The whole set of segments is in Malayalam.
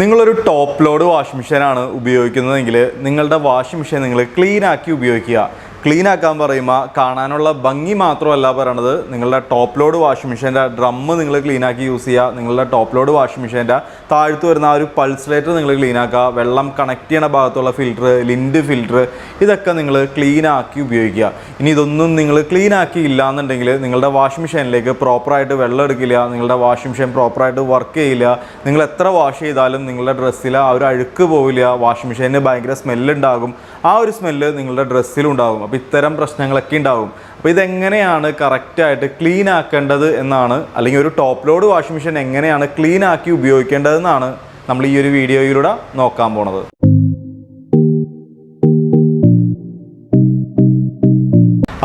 നിങ്ങളൊരു ടോപ്പ് ലോഡ് വാഷിംഗ് മെഷീനാണ് ഉപയോഗിക്കുന്നതെങ്കിൽ നിങ്ങളുടെ വാഷിംഗ് മെഷീൻ നിങ്ങൾ ക്ലീൻ ആക്കി ഉപയോഗിക്കുക. ക്ലീൻ ആക്കാൻ പറയുമ്പോൾ കാണാനുള്ള ഭംഗി മാത്രമല്ല പറയണത്. നിങ്ങളുടെ ടോപ്പ് ലോഡ് വാഷിംഗ് മെഷീന്റെ ഡ്രമ്മ് നിങ്ങൾ ക്ലീൻ ആക്കി യൂസ് ചെയ്യുക നിങ്ങളുടെ ടോപ്പ് ലോഡ് വാഷിംഗ് മെഷീന്റെ താഴ്ത്തു വരുന്ന ആ ഒരു പൾസിലേറ്റർ നിങ്ങൾ ക്ലീൻ ആക്കുക വെള്ളം കണക്ട് ചെയ്യണ ഭാഗത്തുള്ള ഫിൽറ്റർ ലിൻഡ് ഫിൽറ്റർ ഇതൊക്കെ നിങ്ങൾ ക്ലീൻ ആക്കി ഉപയോഗിക്കുക ഇനി ഇതൊന്നും നിങ്ങൾ ക്ലീൻ ആക്കി എന്നുണ്ടെങ്കിൽ നിങ്ങളുടെ വാഷിംഗ് മെഷീനിലേക്ക് പ്രോപ്പറായിട്ട് വെള്ളം എടുക്കില്ല നിങ്ങളുടെ വാഷിംഗ് മെഷീൻ പ്രോപ്പറായിട്ട് വർക്ക് ചെയ്യില്ല നിങ്ങൾ എത്ര വാഷ് ചെയ്താലും നിങ്ങളുടെ ഡ്രസ്സിൽ ആ ഒരു അഴുക്ക് പോവില്ല വാഷിംഗ് മെഷീനിന് ഭയങ്കര സ്മെല്ലുണ്ടാകും ആ ഒരു സ്മെല്ല് നിങ്ങളുടെ ഡ്രസ്സിലും ഉണ്ടാകും അപ്പോൾ ഇത്തരം പ്രശ്നങ്ങളൊക്കെ ഉണ്ടാവും. അപ്പോൾ ഇതെങ്ങനെയാണ് കറക്റ്റായിട്ട് ക്ലീൻ ആക്കേണ്ടത് എന്നാണ് അല്ലെങ്കിൽ ഒരു ടോപ്പ് ലോഡ് വാഷിംഗ് മെഷീൻ എങ്ങനെയാണ് ക്ലീൻ ആക്കി ഉപയോഗിക്കേണ്ടതെന്നാണ് നമ്മൾ ഈ ഒരു വീഡിയോയിലൂടെ നോക്കാൻ പോണത്.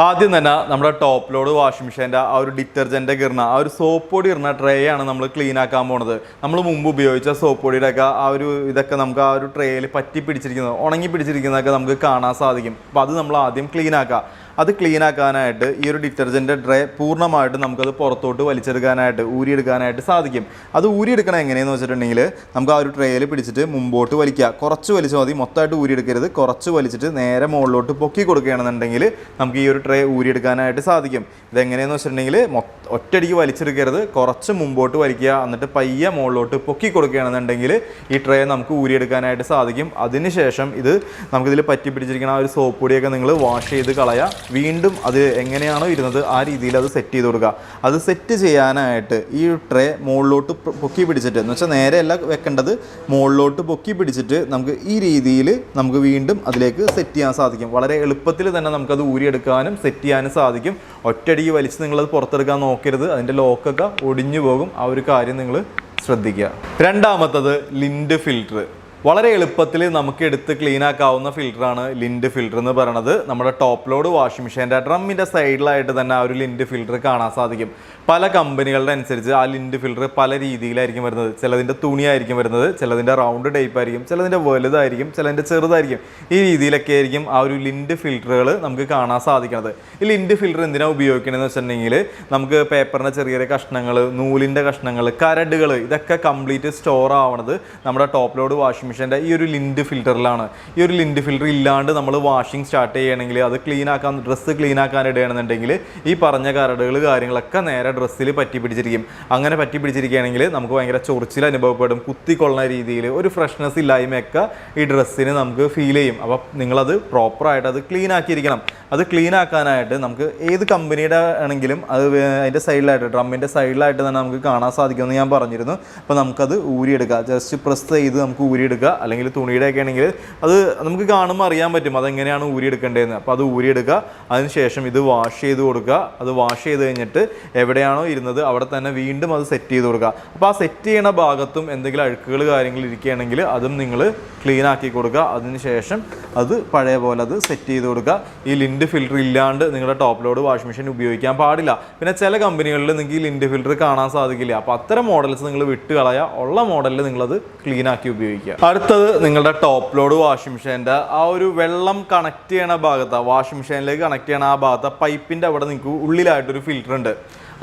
ആദ്യം തന്നെ നമ്മുടെ ടോപ്പ് ലോഡ് വാഷിംഗ് മെഷീന്റെ ആ ഒരു ഡിറ്റർജന്റ് ഇടുന്ന ആ ഒരു സോപ്പ് പൊടി ഇടുന്ന ട്രേ ആണ് നമ്മൾ ക്ലീൻ ആക്കാൻ പോണത്. നമ്മൾ മുമ്പ് ഉപയോഗിച്ച സോപ്പ് പൊടിയുടെ ഒക്കെ ആ ഒരു ഇതൊക്കെ നമുക്ക് ആ ഒരു ട്രേയിൽ പറ്റി പിടിച്ചിരിക്കുന്നത് ഉണങ്ങി പിടിച്ചിരിക്കുന്നതൊക്കെ നമുക്ക് കാണാൻ സാധിക്കും. അപ്പോൾ അത് നമ്മൾ ആദ്യം ക്ലീൻ ആക്കുക. അത് ക്ലീൻ ആക്കാനായിട്ട് ഈ ഒരു ഡിറ്റർജന്റ് ഡ്രൈ പൂർണമായിട്ട് നമുക്കത് പുറത്തോട്ട് വലിച്ചെടുക്കാനായിട്ട് ഊരിയെടുക്കാനായിട്ട് സാധിക്കും. അത് ഊരിയെടുക്കണം എങ്ങനെയെന്ന് വെച്ചിട്ടുണ്ടെങ്കിൽ നമുക്ക് ആ ഒരു ട്രേയിൽ പിടിച്ചിട്ട് മുമ്പോട്ട് വലിക്കുക. കുറച്ച് വലിച്ചാൽ മതി. മൊത്തമായിട്ട് ഊരിയെടുക്കരുത്. കുറച്ച് വലിച്ചിട്ട് നേരെ മുകളിലോട്ട് പൊക്കി കൊടുക്കുകയാണെന്നുണ്ടെങ്കിൽ നമുക്ക് ഈ ഒരു ട്രേ ഊരിയെടുക്കാനായിട്ട് സാധിക്കും. ഇതെങ്ങനെയെന്ന് വെച്ചിട്ടുണ്ടെങ്കിൽ മൊ ഒറ്റയടിക്ക് വലിച്ചെടുക്കരുത്. കുറച്ച് മുമ്പോട്ട് വലിക്കുക. എന്നിട്ട് പയ്യ മുകളിലോട്ട് പൊക്കി കൊടുക്കുകയാണെന്നുണ്ടെങ്കിൽ ഈ ട്രേ നമുക്ക് ഊരിയെടുക്കാനായിട്ട് സാധിക്കും. അതിനുശേഷം ഇത് നമുക്കിതിൽ പറ്റി പിടിച്ചിരിക്കുന്ന ആ ഒരു സോപ്പ് പൊടിയൊക്കെ നിങ്ങൾ വാഷ് ചെയ്ത് കളയുക വീണ്ടും അത് എങ്ങനെയാണോ ഇരുന്നത് ആ രീതിയിൽ അത് സെറ്റ് ചെയ്ത് കൊടുക്കുക. അത് സെറ്റ് ചെയ്യാനായിട്ട് ഈ ട്രേ മുകളിലോട്ട് പൊക്കി പിടിച്ചിട്ട് എന്ന് വെച്ചാൽ നേരെയല്ല വെക്കേണ്ടത് മുകളിലോട്ട് പൊക്കി പിടിച്ചിട്ട് നമുക്ക് ഈ രീതിയിൽ നമുക്ക് വീണ്ടും അതിലേക്ക് സെറ്റ് ചെയ്യാൻ സാധിക്കും. വളരെ എളുപ്പത്തിൽ തന്നെ നമുക്കത് ഊരിയെടുക്കാനും സെറ്റ് ചെയ്യാനും സാധിക്കും. ഒറ്റയടിക്ക് വലിച്ച് നിങ്ങളത് പുറത്തെടുക്കാൻ നോക്കരുത്. അതിന്റെ ലോക്കൊക്കെ ഒടിഞ്ഞു പോകും. ആ ഒരു കാര്യം നിങ്ങൾ ശ്രദ്ധിക്കുക. രണ്ടാമത്തത് ലിൻഡ് ഫിൽറ്റർ വളരെ എളുപ്പത്തിൽ നമുക്ക് എടുത്ത് ക്ലീൻ ആക്കാവുന്ന ഫിൽറ്ററാണ് ലിൻഡ് ഫിൽറ്റർ എന്ന് പറയുന്നത് നമ്മുടെ ടോപ്പ് ലോഡ് വാഷിംഗ് മെഷീന്റെ ഡ്രമ്മിന്റെ സൈഡിലായിട്ട് തന്നെ ആ ഒരു ലിൻഡ് ഫിൽറ്റർ കാണാൻ സാധിക്കും. പല കമ്പനികളുടെ അനുസരിച്ച് ആ ലിൻഡ് ഫിൽറ്റർ പല രീതിയിലായിരിക്കും വരുന്നത്. ചിലതിന്റെ തുണിയായിരിക്കും വരുന്നത് ചിലതിന്റെ റൗണ്ട് ടൈപ്പ് ആയിരിക്കും ചിലതിന്റെ വലുതായിരിക്കും ചിലതിന്റെ ചെറുതായിരിക്കും. ഈ രീതിയിലൊക്കെ ആയിരിക്കും ആ ഒരു ലിൻഡ് ഫിൽറ്ററുകൾ നമുക്ക് കാണാൻ സാധിക്കുന്നത്. ഈ ലിൻഡ് ഫിൽറ്റർ എന്തിനാണ് ഉപയോഗിക്കണമെന്ന് വെച്ചിട്ടുണ്ടെങ്കിൽ നമുക്ക് പേപ്പറിന്റെ ചെറിയ ചെറിയ കഷ്ണങ്ങൾ നൂലിന്റെ കഷ്ണങ്ങൾ കരടുകൾ ഇതൊക്കെ കംപ്ലീറ്റ് സ്റ്റോർ ആവണത് നമ്മുടെ ടോപ്പ് ലോഡ് വാഷിംഗ് മെഷീന്റെ ഈ ഒരു ലിൻഡ് ഫിൽറ്ററിലാണ് ഈ ഒരു ലിൻഡ് ഫിൽറ്റർ ഇല്ലാണ്ട് നമ്മൾ വാഷിംഗ് സ്റ്റാർട്ട് ചെയ്യണമെങ്കിൽ അത് ക്ലീൻ ആക്കാൻ ഡ്രസ്സ് ക്ലീൻ ആക്കാൻ ഇടുകയാണെന്നുണ്ടെങ്കിൽ ഈ പറഞ്ഞ കരടുകൾ കാര്യങ്ങളൊക്കെ നേരെ ഡ്രസ്സിൽ പറ്റി പിടിച്ചിരിക്കും അങ്ങനെ പറ്റി പിടിച്ചിരിക്കുകയാണെങ്കിൽ നമുക്ക് ഭയങ്കര ചൊറിച്ചിൽ അനുഭവപ്പെടും. കുത്തിക്കൊള്ളുന്ന രീതിയിൽ ഒരു ഫ്രഷ്നെസ് ഇല്ലായ്മയൊക്കെ ഈ ഡ്രസ്സിന് നമുക്ക് ഫീൽ ചെയ്യും. അപ്പോൾ നിങ്ങളത് പ്രോപ്പറായിട്ട് അത് ക്ലീൻ ആക്കിയിരിക്കണം. അത് ക്ലീൻ ആക്കാനായിട്ട് നമുക്ക് ഏത് കമ്പനിയുടെ ആണെങ്കിലും അത് അതിന്റെ സൈഡിലായിട്ട് ഡ്രമ്മിന്റെ സൈഡിലായിട്ട് തന്നെ നമുക്ക് കാണാൻ സാധിക്കുമെന്ന് ഞാൻ പറഞ്ഞിരുന്നു. അപ്പോൾ നമുക്കത് ഊരിയെടുക്കാം. ജസ്റ്റ് പ്രസ് ചെയ്ത് നമുക്ക് ഊരിയെടുക്കുക അല്ലെങ്കിൽ തുണിയുടെ ഒക്കെ ആണെങ്കിൽ അത് നമുക്ക് കാണുമ്പോൾ അറിയാൻ പറ്റും അതെങ്ങനെയാണ് ഊരിയെടുക്കേണ്ടതെന്ന് അപ്പോൾ അത് ഊരിയെടുക്കുക അതിനുശേഷം ഇത് വാഷ് ചെയ്ത് കൊടുക്കുക. അത് വാഷ് ചെയ്ത് കഴിഞ്ഞിട്ട് എവിടെയാണോ ഇരുന്നത് അവിടെ തന്നെ വീണ്ടും അത് സെറ്റ് ചെയ്ത് കൊടുക്കുക. അപ്പോൾ ആ സെറ്റ് ചെയ്യണ ഭാഗത്തും എന്തെങ്കിലും അഴുക്കുകൾ കാര്യങ്ങൾ ഇരിക്കുകയാണെങ്കിൽ അതും നിങ്ങൾ ക്ലീൻ ആക്കി കൊടുക്കുക. അതിനുശേഷം അത് പഴയ പോലെ അത് സെറ്റ് ചെയ്ത് കൊടുക്കുക. ഈ ലിൻഡ് ഫിൽറ്റർ ഇല്ലാണ്ട് നിങ്ങളുടെ ടോപ്പ് ലോഡ് വാഷിംഗ് മെഷീൻ ഉപയോഗിക്കാൻ പാടില്ല. പിന്നെ ചില കമ്പനികളിൽ നിങ്ങൾക്ക് ഈ ലിൻഡ് ഫിൽറ്റർ കാണാൻ സാധിക്കില്ല. അപ്പോൾ അത്തരം മോഡൽസ് നിങ്ങൾ വിട്ട് കളയുക. ഉള്ള മോഡലിൽ നിങ്ങളത് ക്ലീൻ ആക്കി ഉപയോഗിക്കുക. അടുത്തത് നിങ്ങളുടെ ടോപ്പ് ലോഡ് വാഷിംഗ് മെഷീന്റെ ആ ഒരു വെള്ളം കണക്ട് ചെയ്യണ ഭാഗത്ത് വാഷിംഗ് മെഷീനിലേക്ക് കണക്ട് ചെയ്യണ ആ ഭാഗത്ത് പൈപ്പിന്റെ അവിടെ നിങ്ങൾക്ക് ഉള്ളിലായിട്ടൊരു ഫിൽറ്റർ ഉണ്ട്.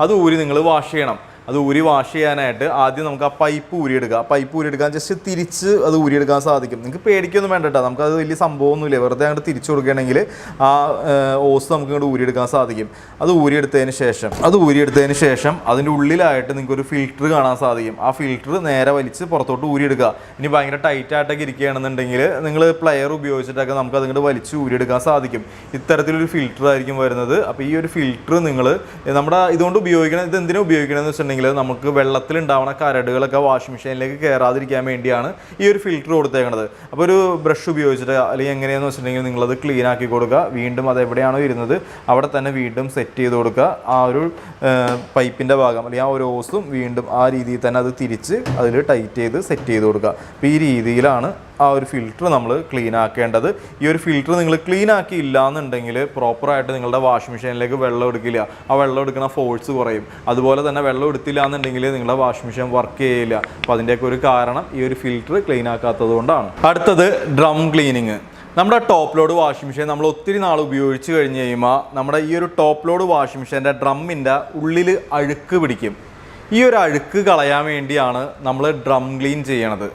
അത് ഊരി നിങ്ങൾ വാഷ് ചെയ്യണം. അത് ഊരി വാഷ് ചെയ്യാനായിട്ട് ആദ്യം നമുക്ക് ആ പൈപ്പ് ഊരിയെടുക്കുക പൈപ്പ് ഊരിയെടുക്കാൻ ജസ്റ്റ് തിരിച്ച് അത് ഊരിയെടുക്കാൻ സാധിക്കും. നിങ്ങൾക്ക് പേടിക്കൊന്നും വേണ്ട കേട്ടോ നമുക്കത് വലിയ സംഭവമൊന്നുമില്ല. വെറുതെ അങ്ങോട്ട് തിരിച്ചു കൊടുക്കുകയാണെങ്കിൽ ആ ഓസ് നമുക്ക് ഇങ്ങോട്ട് ഊരിയെടുക്കാൻ സാധിക്കും. അത് ഊരിയെടുത്തതിന് ശേഷം അത് ഊരിയെടുത്തതിന് ശേഷം അതിന്റെ ഉള്ളിലായിട്ട് നിങ്ങൾക്ക് ഒരു ഫിൽറ്റർ കാണാൻ സാധിക്കും. ആ ഫിൽറ്റർ നേരെ വലിച്ച് പുറത്തോട്ട് ഊരിയെടുക്കുക. ഇനി ഭയങ്കര ടൈറ്റ് ആയിട്ടൊക്കെ ഇരിക്കുകയാണെന്നുണ്ടെങ്കിൽ നിങ്ങൾ പ്ലെയർ ഉപയോഗിച്ചിട്ടൊക്കെ നമുക്ക് അതിങ്ങോട്ട് വലിച്ച് ഊരിയെടുക്കാൻ സാധിക്കും. ഇത്തരത്തിലൊരു ഫിൽറ്റർ ആയിരിക്കും വരുന്നത്. അപ്പോൾ ഈ ഒരു ഫിൽറ്റർ നിങ്ങൾ നമ്മുടെ ഇതുകൊണ്ട് ഉപയോഗിക്കണം ഇത് എന്തിനാണ് ഉപയോഗിക്കണമെന്ന് വെച്ചിട്ടുണ്ടെങ്കിൽ നമുക്ക് വെള്ളത്തിൽ ഉണ്ടാവുന്ന കരടുകളൊക്കെ വാഷിംഗ് മെഷീനിലേക്ക് കയറാതിരിക്കാൻ വേണ്ടിയാണ് ഈ ഒരു ഫിൽറ്റർ കൊടുത്തേക്കുന്നത് അപ്പോൾ ഒരു ബ്രഷ് ഉപയോഗിച്ചിട്ട് അല്ലെങ്കിൽ എങ്ങനെയാണെന്ന് വെച്ചിട്ടുണ്ടെങ്കിൽ നിങ്ങളത് ക്ലീൻ ആക്കി കൊടുക്കുക. വീണ്ടും അത് എവിടെയാണോ ഇരുന്നത് അവിടെ തന്നെ വീണ്ടും സെറ്റ് ചെയ്ത് കൊടുക്കുക. ആ ഒരു പൈപ്പിന്റെ ഭാഗം അല്ലെങ്കിൽ ആ ഒരു ഓസും വീണ്ടും ആ രീതിയിൽ തന്നെ അത് തിരിച്ച് അതിൽ ടൈറ്റ് ചെയ്ത് സെറ്റ് ചെയ്ത് കൊടുക്കുക. അപ്പോൾ ഈ രീതിയിലാണ് ആ ഒരു ഫിൽറ്റർ നമ്മൾ ക്ലീൻ ആക്കേണ്ടത്. ഈ ഒരു ഫിൽറ്റർ നിങ്ങൾ ക്ലീൻ ആക്കി എന്നുണ്ടെങ്കിൽ പ്രോപ്പറായിട്ട് നിങ്ങളുടെ വാഷിംഗ് മെഷീനിലേക്ക് വെള്ളം എടുക്കില്ല. ആ വെള്ളം എടുക്കുന്ന ഫോഴ്സ് കുറയും. അതുപോലെ തന്നെ വെള്ളം എടുത്തില്ല എന്നുണ്ടെങ്കിൽ നിങ്ങളുടെ വാഷിംഗ് മെഷീൻ വർക്ക് ചെയ്യില്ല. അപ്പോൾ അതിന്റെയൊക്കെ ഒരു കാരണം ഈ ഒരു ഫിൽറ്റർ ക്ലീൻ ആക്കാത്തത് കൊണ്ടാണ്. അടുത്തത് ഡ്രം ക്ലീനിങ് നമ്മുടെ ടോപ്പ് ലോഡ് വാഷിംഗ് മെഷീൻ നമ്മൾ ഒത്തിരി നാൾ ഉപയോഗിച്ച് കഴിഞ്ഞ് കഴിയുമ്പോൾ നമ്മുടെ ഈ ഒരു ടോപ്പ് ലോഡ് വാഷിംഗ് മെഷീന്റെ ഡ്രമ്മിന്റെ ഉള്ളിൽ അഴുക്ക് പിടിക്കും. ഈ ഒരു അഴുക്ക് കളയാൻ വേണ്ടിയാണ് നമ്മൾ ഡ്രം ക്ലീൻ ചെയ്യണത്.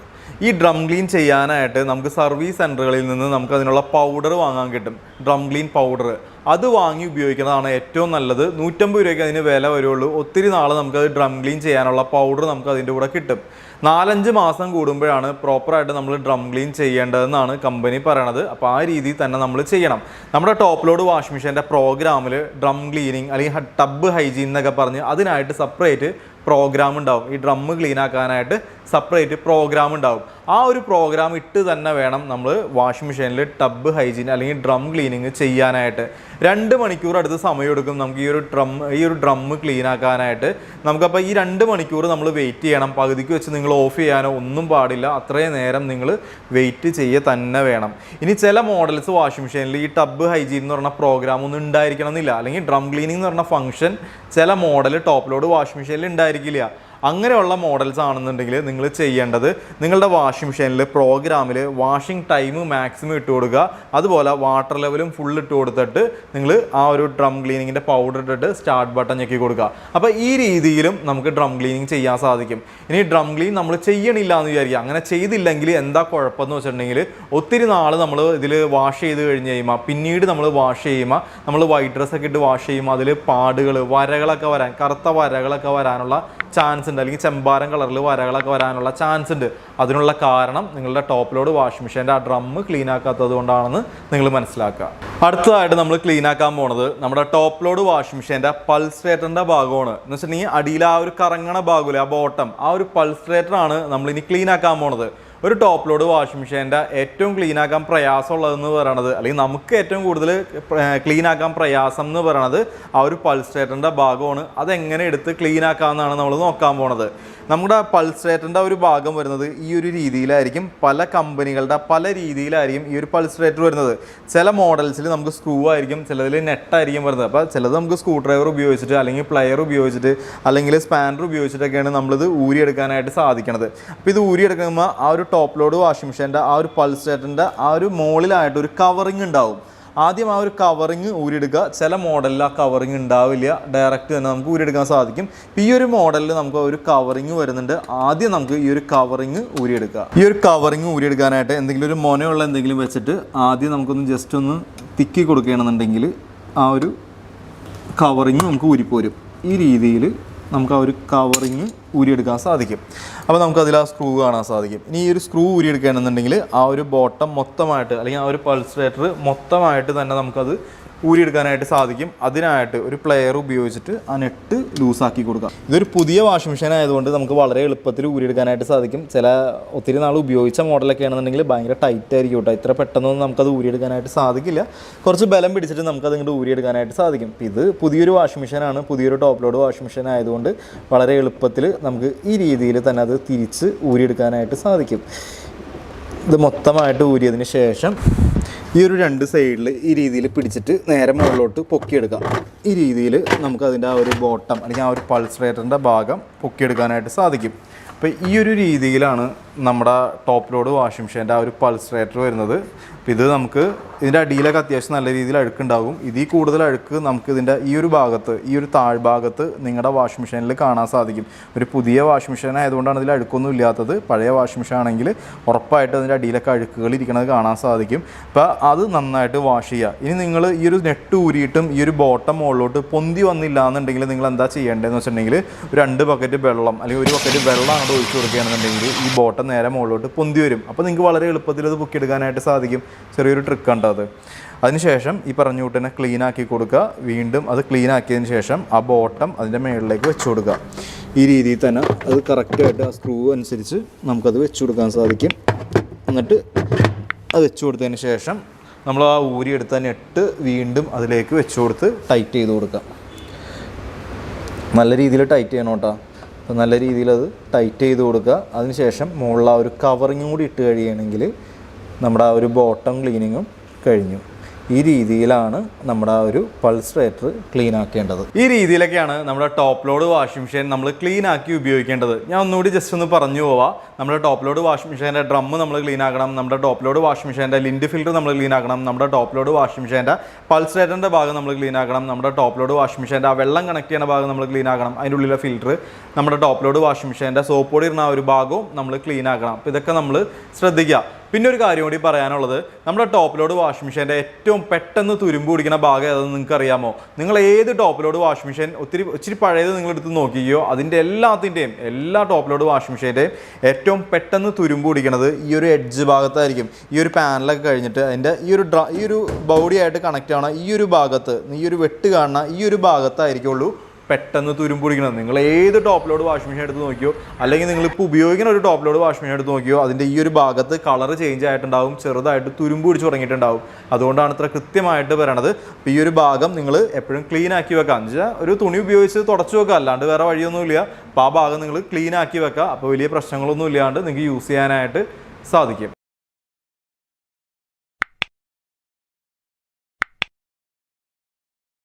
ഈ ഡ്രം ക്ലീൻ ചെയ്യാനായിട്ട് നമുക്ക് സർവീസ് സെന്ററുകളിൽ നിന്ന് നമുക്ക് അതിനുള്ള പൗഡർ വാങ്ങാൻ കിട്ടും. ഡ്രം ക്ലീൻ പൗഡർ അത് വാങ്ങി ഉപയോഗിക്കുന്നതാണ് ഏറ്റവും നല്ലത്. നൂറ്റമ്പത് രൂപയ്ക്ക് അതിന് വില വരുള്ളൂ. ഒത്തിരി നാൾ നമുക്ക് അത് ഡ്രം ക്ലീൻ ചെയ്യാനുള്ള പൗഡർ നമുക്ക് അതിന്റെ കൂടെ കിട്ടും. നാലഞ്ച് മാസം കൂടുമ്പോഴാണ് പ്രോപ്പറായിട്ട് നമ്മൾ ഡ്രം ക്ലീൻ ചെയ്യേണ്ടതെന്നാണ് കമ്പനി പറയണത്. അപ്പോൾ ആ രീതിയിൽ തന്നെ നമ്മൾ ചെയ്യണം. നമ്മുടെ ടോപ്പ് ലോഡ് വാഷിംഗ് മെഷീന്റെ പ്രോഗ്രാമിൽ ഡ്രം ക്ലീനിങ് അല്ലെങ്കിൽ ടബ് ഹൈജീൻ എന്നൊക്കെ പറഞ്ഞ് അതിനായിട്ട് സെപ്പറേറ്റ് പ്രോഗ്രാം ഉണ്ടാവും. ഈ ഡ്രം ക്ലീൻ ആക്കാനായിട്ട് സെപ്പറേറ്റ് പ്രോഗ്രാം ഉണ്ടാവും. ആ ഒരു പ്രോഗ്രാം ഇട്ട് തന്നെ വേണം നമ്മൾ വാഷിംഗ് മെഷീനിൽ ടബ് ഹൈജീൻ അല്ലെങ്കിൽ ഡ്രം ക്ലീനിങ് ചെയ്യാനായിട്ട്. രണ്ട് മണിക്കൂർ അടുത്ത് സമയമെടുക്കും നമുക്ക് ഈ ഒരു ഡ്രം ഈ ഒരു ഡ്രം ക്ലീൻ ആക്കാനായിട്ട്. നമുക്കപ്പോൾ ഈ രണ്ട് മണിക്കൂർ നമ്മൾ വെയിറ്റ് ചെയ്യണം. പകുതിക്ക് വെച്ച് നിങ്ങൾ ഓഫ് ചെയ്യാനോ ഒന്നും പാടില്ല. അത്രയും നേരം നിങ്ങൾ വെയിറ്റ് ചെയ്യുക തന്നെ വേണം. ഇനി ചില മോഡൽസ് വാഷിംഗ് മെഷീനിൽ ഈ ടബ് ഹൈജീൻ എന്ന് പറഞ്ഞ പ്രോഗ്രാം ഒന്നും ഉണ്ടായിരിക്കണം എന്നില്ല. അല്ലെങ്കിൽ ഡ്രം ക്ലീനിങ് എന്ന് പറഞ്ഞ ഫംഗ്ഷൻ ചില മോഡൽ ടോപ്പ് ലോഡ് വാഷിംഗ് മെഷീനിൽ ഉണ്ടായിരിക്കില്ല. അങ്ങനെയുള്ള മോഡൽസ് ആണെന്നുണ്ടെങ്കിൽ നിങ്ങൾ ചെയ്യേണ്ടത് നിങ്ങളുടെ വാഷിംഗ് മെഷീനിൽ പ്രോഗ്രാമിൽ വാഷിംഗ് ടൈം മാക്സിമം ഇട്ട് കൊടുക്കുക. അതുപോലെ വാട്ടർ ലെവലും ഫുൾ ഇട്ട് കൊടുത്തിട്ട് നിങ്ങൾ ആ ഒരു ഡ്രം ക്ലീനിങ്ങിന്റെ പൗഡർ ഇട്ടിട്ട് സ്റ്റാർട്ട് ബട്ടൺ ഞെക്കി കൊടുക്കുക. അപ്പോൾ ഈ രീതിയിലും നമുക്ക് ഡ്രം ക്ലീനിങ് ചെയ്യാൻ സാധിക്കും. ഇനി ഡ്രം ക്ലീൻ നമ്മൾ ചെയ്യണില്ല എന്ന് വിചാരിക്കുക. അങ്ങനെ ചെയ്തില്ലെങ്കിൽ എന്താ കുഴപ്പമെന്ന് വെച്ചിട്ടുണ്ടെങ്കിൽ ഒത്തിരി നാൾ നമ്മൾ ഇതിൽ വാഷ് ചെയ്ത് കഴിഞ്ഞ് കഴിയുമ്പോൾ പിന്നീട് നമ്മൾ വാഷ് ചെയ്യുമ്പോൾ നമ്മൾ വൈറ്റ് ഡ്രസ്സൊക്കെ ഇട്ട് വാഷ് ചെയ്യുമ്പോൾ അതിൽ പാടുകൾ വരകളൊക്കെ വരാൻ കറുത്ത വരകളൊക്കെ വരാനുള്ള ചാൻസ് ഉണ്ട്. അല്ലെങ്കിൽ ചെമ്പാരം കളറിൽ വരകളൊക്കെ വരാനുള്ള ചാൻസ് ഉണ്ട്. അതിനുള്ള കാരണം നിങ്ങളുടെ ടോപ്പ് ലോഡ് വാഷിംഗ് മെഷീന്റെ ആ ഡ്രം ക്ലീൻ ആക്കാത്തത് കൊണ്ടാണെന്ന് നിങ്ങൾ മനസ്സിലാക്കുക. അടുത്തതായിട്ട് നമ്മൾ ക്ലീൻ ആക്കാൻ പോണത് നമ്മുടെ ടോപ്പ് ലോഡ് വാഷിംഗ് മെഷീന്റെ പൾസ്ട്രേറ്ററിന്റെ ഭാഗമാണ്. എന്ന് വെച്ചിട്ടുണ്ടെങ്കിൽ അടിയിൽ ആ ഒരു കറങ്ങണ ഭാഗമില്ല ആ ബോട്ടം ആ ഒരു നമ്മൾ ഇനി ക്ലീൻ ആക്കാൻ പോണത്. ഒരു ടോപ്പ് ലോഡ് വാഷിംഗ് മെഷീന്റെ ഏറ്റവും ക്ലീൻ ആക്കാൻ പ്രയാസമുള്ളതെന്ന് പറയണത് അല്ലെങ്കിൽ നമുക്ക് ഏറ്റവും കൂടുതൽ ക്ലീൻ ആക്കാൻ പ്രയാസം എന്ന് പറയണത് ആ ഒരു പൾസ്ട്രേറ്ററിന്റെ ഭാഗമാണ്. അതെങ്ങനെ എടുത്ത് ക്ലീൻ ആക്കാമെന്നാണ് നമ്മൾ നോക്കാൻ പോണത്. നമ്മുടെ പൾസറേറ്ററിന്റെ ഒരു ഭാഗം വരുന്നത് ഈ ഒരു രീതിയിലായിരിക്കും. പല കമ്പനികളുടെ പല രീതിയിലായിരിക്കും ഈ ഒരു പൾസറേറ്റർ വരുന്നത്. ചില മോഡൽസിൽ നമുക്ക് സ്ക്രൂ ആയിരിക്കും ചിലതിൽ നെറ്റായിരിക്കും വരുന്നത്. അപ്പോൾ ചിലത് നമുക്ക് സ്ക്രൂ ഡ്രൈവർ ഉപയോഗിച്ചിട്ട് അല്ലെങ്കിൽ പ്ലയർ ഉപയോഗിച്ചിട്ട് അല്ലെങ്കിൽ സ്പാനർ ഉപയോഗിച്ചിട്ടൊക്കെയാണ് നമ്മളിത് ഊരിയെടുക്കാനായിട്ട് സാധിക്കണത്. അപ്പോൾ ഇത് ഊരിയെടുക്കുമ്പോൾ ആ ഒരു ടോപ്പ് ലോഡ് വാഷിംഗ് മെഷീന്റെ ആ ഒരു പൾസറേറ്ററിന്റെ ആ ഒരു മുകളിലായിട്ട് ഒരു കവറിങ് ഉണ്ടാവും. ആദ്യം ആ ഒരു കവറിങ് ഊരിടുക ചില മോഡലിൽ ആ കവറിങ് ഉണ്ടാവില്ല. ഡയറക്റ്റ് തന്നെ നമുക്ക് ഊരിയെടുക്കാൻ സാധിക്കും. ഈ ഒരു മോഡലിൽ നമുക്ക് ഒരു കവറിങ് വരുന്നുണ്ട്. ആദ്യം നമുക്ക് ഈ ഒരു കവറിങ് ഊരിയെടുക്കുക ഈ ഒരു കവറിങ് ഊരിയെടുക്കാനായിട്ട് എന്തെങ്കിലും ഒരു മൊനയുള്ള എന്തെങ്കിലും വെച്ചിട്ട് ആദ്യം നമുക്കൊന്ന് ജസ്റ്റ് ഒന്ന് തിക്കി കൊടുക്കുകയാണെന്നുണ്ടെങ്കിൽ ആ ഒരു കവറിങ് നമുക്ക് ഊരിപ്പോരും. ഈ രീതിയിൽ നമുക്ക് ആ ഒരു കവറിങ് ഊരിയെടുക്കാൻ സാധിക്കും. അപ്പോൾ നമുക്കതിൽ ആ സ്ക്രൂ കാണാൻ സാധിക്കും. ഇനി ഈ ഒരു സ്ക്രൂ ഊരിയെടുക്കുകയാണെന്നുണ്ടെങ്കിൽ ആ ഒരു ബോട്ടം മൊത്തമായിട്ട് അല്ലെങ്കിൽ ആ ഒരു പൾസറേറ്റർ മൊത്തമായിട്ട് തന്നെ നമുക്കത് ഊരിയെടുക്കാനായിട്ട് സാധിക്കും. അതിനായിട്ട് ഒരു പ്ലെയർ ഉപയോഗിച്ചിട്ട് ആ നെറ്റ് ലൂസാക്കി കൊടുക്കാം ഇതൊരു പുതിയ വാഷിംഗ് മെഷീൻ ആയതുകൊണ്ട് നമുക്ക് വളരെ എളുപ്പത്തിൽ ഊരിയെടുക്കാനായിട്ട് സാധിക്കും. ചില ഒത്തിരി നാൾ ഉപയോഗിച്ച മോഡലൊക്കെ ആണെന്നുണ്ടെങ്കിൽ ഭയങ്കര ടൈറ്റ് ആയിരിക്കും കേട്ടോ. ഇത്ര പെട്ടെന്നൊന്നും നമുക്കത് ഊരിയെടുക്കാനായിട്ട് സാധിക്കില്ല. കുറച്ച് ബലം പിടിച്ചിട്ട് നമുക്കത് ഇങ്ങോട്ട് ഊരിയെടുക്കാനായിട്ട് സാധിക്കും. ഇത് പുതിയൊരു വാഷിംഗ് മെഷീനാണ് പുതിയൊരു ടോപ്പ് ലോഡ് വാഷിംഗ് മെഷീൻ ആയതുകൊണ്ട് വളരെ എളുപ്പത്തിൽ നമുക്ക് ഈ രീതിയിൽ തന്നെ അത് തിരിച്ച് ഊരിയെടുക്കാനായിട്ട് സാധിക്കും. ഇത് മൊത്തമായിട്ട് ഊരിയതിന് ശേഷം ഈ ഒരു രണ്ട് സൈഡിൽ ഈ രീതിയിൽ പിടിച്ചിട്ട് നേരെ മുകളിലോട്ട് പൊക്കിയെടുക്കാം. ഈ രീതിയിൽ നമുക്ക് അതിന്റെ ആ ഒരു ബോട്ടം അല്ലെങ്കിൽ ആ ഒരു പൾസറേറ്ററിന്റെ ഭാഗം പൊക്കിയെടുക്കാനായിട്ട് സാധിക്കും. അപ്പോൾ ഈ ഒരു രീതിയിലാണ് നമ്മുടെ ടോപ്പ് ലോഡ് വാഷിംഗ് മെഷീന്റെ ആ ഒരു പൾസറേറ്റർ വരുന്നത്. അപ്പോൾ ഇത് നമുക്ക് ഇതിന്റെ അടിയിലൊക്കെ അത്യാവശ്യം നല്ല രീതിയിൽ അഴുക്കുണ്ടാകും. ഇതിൽ കൂടുതൽ അഴുക്ക് നമുക്ക് ഇതിന്റെ ഈ ഒരു ഭാഗത്ത് ഈ ഒരു താഴ്ഭാഗത്ത് നിങ്ങളുടെ വാഷിംഗ് മെഷീനിൽ കാണാൻ സാധിക്കും. ഒരു പുതിയ വാഷിംഗ് മെഷീൻ ആയതുകൊണ്ടാണ് ഇതിൽ അഴുക്കൊന്നും ഇല്ലാത്തത്. പഴയ വാഷിംഗ് മെഷീൻ ആണെങ്കിൽ ഉറപ്പായിട്ട് അതിന്റെ അടിയിലൊക്കെ അഴുക്കുകൾ ഇരിക്കുന്നത് കാണാൻ സാധിക്കും. അപ്പോൾ അത് നന്നായിട്ട് വാഷ് ചെയ്യുക. ഇനി നിങ്ങൾ ഈ ഒരു നെറ്റ് ഊരിയിട്ടും ഈ ഒരു ബോട്ടം മുകളിലോട്ട് പൊന്തി വന്നില്ല എന്നുണ്ടെങ്കിൽ നിങ്ങൾ എന്താ ചെയ്യേണ്ടതെന്ന് വെച്ചിട്ടുണ്ടെങ്കിൽ രണ്ട് ബക്കറ്റ് വെള്ളം അല്ലെങ്കിൽ ഒരു ബക്കറ്റ് വെള്ളം അങ്ങോട്ട് ഒഴിച്ചു കൊടുക്കുകയാണെന്നുണ്ടെങ്കിൽ ഈ ബോട്ടം നേരെ മുകളിലോട്ട് പൊന്തി വരും. അപ്പോൾ നിങ്ങൾക്ക് വളരെ എളുപ്പത്തിൽ അത് പൊക്കിയെടുക്കാനായിട്ട് സാധിക്കും. ചെറിയൊരു ട്രിക്ക് ഉണ്ട് അത്. അതിനുശേഷം ഈ പറഞ്ഞ കൂട്ടിനെ ക്ലീൻ ആക്കി കൊടുക്കുക. വീണ്ടും അത് ക്ലീൻ ആക്കിയതിന് ശേഷം ആ ബോട്ടം അതിന്റെ മുകളിലേക്ക് വെച്ച് കൊടുക്കുക. ഈ രീതിയിൽ തന്നെ അത് കറക്റ്റായിട്ട് ആ സ്ക്രൂ അനുസരിച്ച് നമുക്കത് വെച്ച് കൊടുക്കാൻ സാധിക്കും. എന്നിട്ട് അത് വെച്ച് കൊടുത്തതിന് ശേഷം നമ്മൾ ആ ഊരിയെടുത്ത നെട്ട് വീണ്ടും അതിലേക്ക് വെച്ച് കൊടുത്ത് ടൈറ്റ് ചെയ്ത് കൊടുക്കാം നല്ല രീതിയിൽ ടൈറ്റ് ചെയ്യണം കേട്ടോ. അപ്പോൾ നല്ല രീതിയിൽ അത് ടൈറ്റ് ചെയ്ത് കൊടുക്കുക. അതിനുശേഷം മുകളിൽ ആ ഒരു കവറിങ്ങും കൂടി ഇട്ട് കഴിയുകയാണെങ്കിൽ നമ്മുടെ ആ ഒരു ബോട്ടം ക്ലീനിങ്ങും കഴിഞ്ഞു. ഈ രീതിയിലാണ് നമ്മുടെ ഒരു പൾസ് റേറ്റർ ക്ലീൻ ആക്കേണ്ടത്. ഈ രീതിയിലൊക്കെയാണ് നമ്മുടെ ടോപ്പ് ലോഡ് വാഷിംഗ് മെഷീൻ നമ്മൾ ക്ലീൻ ആക്കി ഉപയോഗിക്കേണ്ടത്. ഞാൻ ഒന്നുകൂടി ജസ്റ്റ് ഒന്ന് പറഞ്ഞു പോവാം. നമ്മുടെ ടോപ്പ് ലോഡ് വാഷിംഗ് മെഷീന്റെ ഡ്രം നമ്മൾ ക്ലീൻ ആക്കണം. നമ്മുടെ ടോപ്പ് ലോഡ് വാഷിംഗ് മെഷീന്റെ ലിൻഡ് ഫിൽറ്റർ നമ്മൾ ക്ലീൻ ആക്കണം. നമ്മുടെ ടോപ്പ് ലോഡ് വാഷിംഗ് മെഷീന്റെ പൾസ് റേറ്ററിന്റെ ഭാഗം നമ്മൾ ക്ലീൻ ആക്കണം. നമ്മുടെ ടോപ്പ് ലോഡ് വാഷിംഗ് മെഷീന്റെ ആ വെള്ളം കണക്ട് ചെയ്യുന്ന ഭാഗം നമ്മൾ ക്ലീൻ ആക്കണം. അതിന്റെ ഉള്ളിലെ ഫിൽറ്റർ നമ്മുടെ ടോപ്പ് ലോഡ് വാഷിംഗ് മെഷീന്റെ സോപ്പ് പൊടി ഇടുന്ന ആ ഒരു ഭാഗവും നമ്മൾ ക്ലീൻ ആക്കണം. അപ്പോൾ ഇതൊക്കെ നമ്മൾ ശ്രദ്ധിക്കുക. പിന്നെ ഒരു കാര്യം കൂടി പറയാനുള്ളത് നമ്മുടെ ടോപ്പ് ലോഡ് വാഷിംഗ് മെഷീന്റെ ഏറ്റവും പെട്ടെന്ന് തുരുമ്പ് പിടിക്കുന്ന ഭാഗം ഏതെന്ന് നിങ്ങൾക്ക് അറിയാമോ നിങ്ങൾ ഏത് ടോപ്പ് ലോഡ് വാഷിംഗ് മെഷീൻ ഒത്തിരി ഒത്തിരി പഴയത് നിങ്ങൾ എടുത്ത് നോക്കിയോ അതിന്റെ എല്ലാത്തിന്റെയും എല്ലാ ടോപ്പ് ലോഡ് വാഷിംഗ് മെഷീന്റെയും ഏറ്റവും പെട്ടെന്ന് തുരുമ്പ് പിടിക്കുന്നത് ഈ ഒരു എഡ്ജ് ഭാഗത്തായിരിക്കും. ഈ ഒരു പാനലൊക്കെ കഴിഞ്ഞിട്ട് അതിന്റെ ഈ ഒരു ഡ്ര ഈ ഒരു ബോഡിയായിട്ട് കണക്റ്റ് ആവണ ഈ ഒരു ഭാഗത്ത് ഈ ഒരു വെട്ട് കാണുന്ന ഈ ഒരു ഭാഗത്തായിരിക്കുള്ളൂ പെട്ടെന്ന് തുരുമ്പ് പിടിക്കുന്നത് നിങ്ങൾ ഏത് ടോപ്പ് ലോഡ് വാഷിംഗ് മെഷീൻ എടുത്ത് നോക്കിയോ അല്ലെങ്കിൽ നിങ്ങൾ ഇപ്പോൾ ഉപയോഗിക്കുന്ന ഒരു ടോപ്പ് ലോഡ് വാഷിംഗ് മെഷീൻ എടുത്ത് നോക്കിയോ അതിന്റെ ഈ ഒരു ഭാഗത്ത് കളർ ചേഞ്ച് ആയിട്ടുണ്ടാവും ചെറുതായിട്ട് തുരുമ്പ് പിടിച്ച് തുടങ്ങിയിട്ടുണ്ടാവും. അതുകൊണ്ടാണ് ഇത്ര കൃത്യമായിട്ട് പറയണത്. ഈ ഒരു ഭാഗം നിങ്ങൾ എപ്പോഴും ക്ലീൻ ആക്കി വെക്കുക. എന്ന് ഒരു തുണി ഉപയോഗിച്ച് തുടച്ചു വെക്കുക. അല്ലാണ്ട് വേറെ വഴിയൊന്നുമില്ല. അപ്പോൾ ആ ഭാഗം നിങ്ങൾ ക്ലീൻ ആക്കി വെക്കുക. അപ്പോൾ വലിയ പ്രശ്നങ്ങളൊന്നും ഇല്ലാണ്ട് നിങ്ങൾക്ക് യൂസ് ചെയ്യാനായിട്ട് സാധിക്കും.